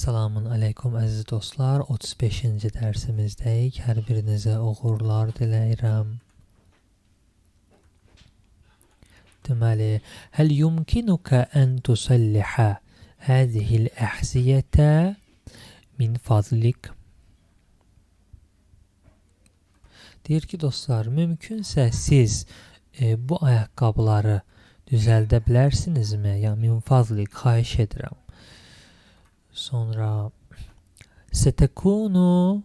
Selamun aleykum əziz dostlar. 35-ci dərsimizdəyik. Hər birinizə uğurlar diləyirəm. Deməli, həl yumkinuka ən tusallihə hədihil əhziyyətə min fadlik. Deyir ki, dostlar, mümkünsə siz e, bu ayaqqabıları düzəldə bilərsinizmi? Yəni min fadlik xahiş edirəm. Sonra Setekunu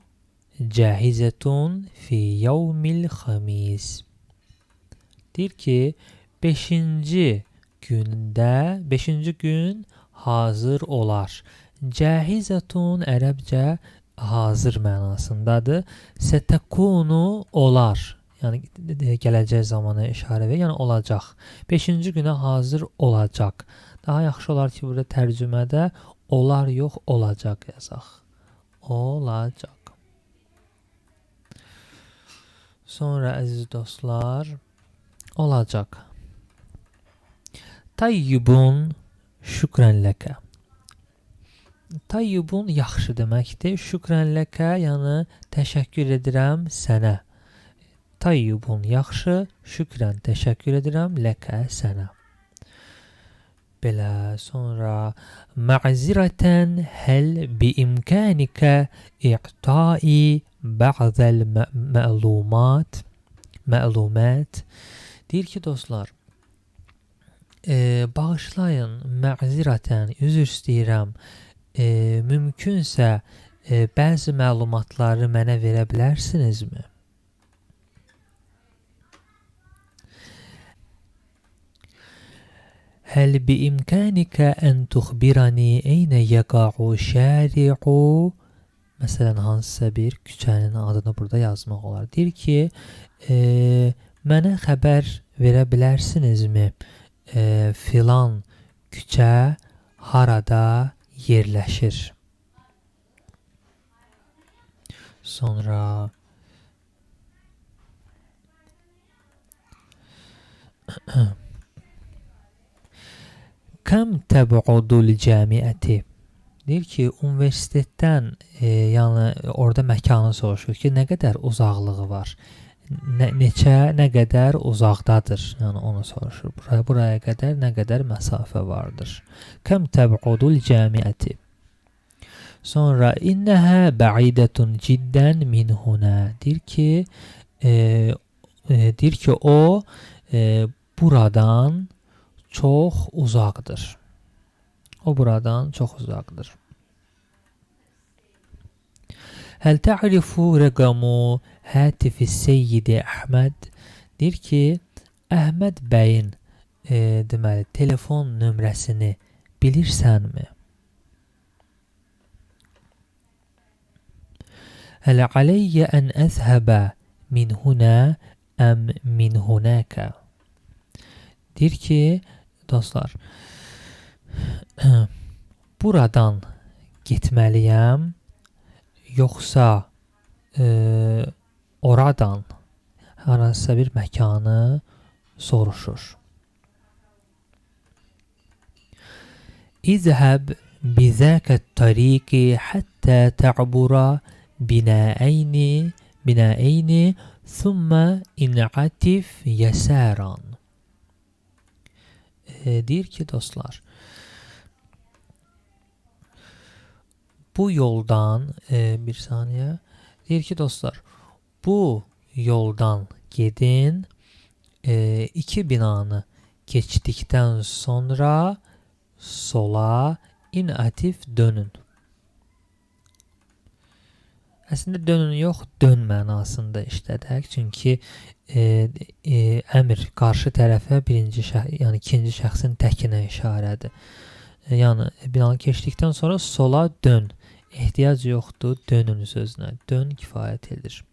cahizetun fi yevmil xamis. Deyir ki, 5-ci gündə, 5-ci gün hazır olar. Cahizatun ərəbcə hazır mənasındadır. Setekunu olar. Yəni gələcək zamana işarə verir. Yəni olacaq. 5-ci günə hazır olacaq. Daha yaxşı olar ki, burada tərcümədə olar yox, olacaq yazaq. Olacaq. Sonra əziz dostlar, olacaq. Tayyibun şükrən ləkə. Tayyibun yaxşı deməkdir. Şükrən ləkə, yəni təşəkkür edirəm sənə. Tayyibun yaxşı, şükrən təşəkkür edirəm ləkə sənə. Belə sonra ma'ziratan hal bi imkanika i'ta'i ba'dal ma'lumat məlumat deyir ki dostlar e, bağışlayın məzirətən üzr istəyirəm e, mümkünsə e, bəzi məlumatları mənə verə bilərsinizmi هل بإمكانك أن تخبرني أين يقع الشارع Məsələn, hansısa bir küçənin adını burada yazmaq olar. Deyir ki, e, mənə xəbər verə bilərsinizmi? E, filan küçə harada yerləşir? Sonra Kəm təbuudul cəmiəti Deyir ki, universitetdən, e, yəni orada məkanı soruşur ki, nə qədər uzaqlığı var? Nə, neçə, nə qədər uzaqdadır? Yəni onu soruşur. Buraya, buraya qədər nə qədər məsafə vardır? Kəm təbuudul cəmiəti Sonra innəhə bəidətun ciddən min huna. Deyir ki, e, e, deyir ki, o e, buradan çox uzaqdır. O buradan çox uzaqdır. Həl ta'rifu rəqamu hətifi Seyyidi Əhməd deyir ki, Əhməd bəyin e, deməli telefon nömrəsini bilirsənmi? Həl aleyyə ən əzhəbə min huna əm min hunaka. Deyir ki, dostlar, buradan getməliyəm, yoxsa e, oradan hansısa bir məkanı soruşur. İzhəb bizəkə tariqi həttə tə'bura binəəyni binəəyni thumma in'atif yəsəran e, ki dostlar bu yoldan e, bir saniye deyir ki dostlar bu yoldan gedin e, iki binanı geçtikten sonra sola inatif dönün. Əslində dönün yox, dön mənasında işlədək. Çünki e, e, əmr qarşı tərəfə birinci şəxs, yəni ikinci şəxsin təkinə işarədir. E, yəni binanı keçdikdən sonra sola dön. Ehtiyac yoxdur dönün sözünə. Dön kifayət edir.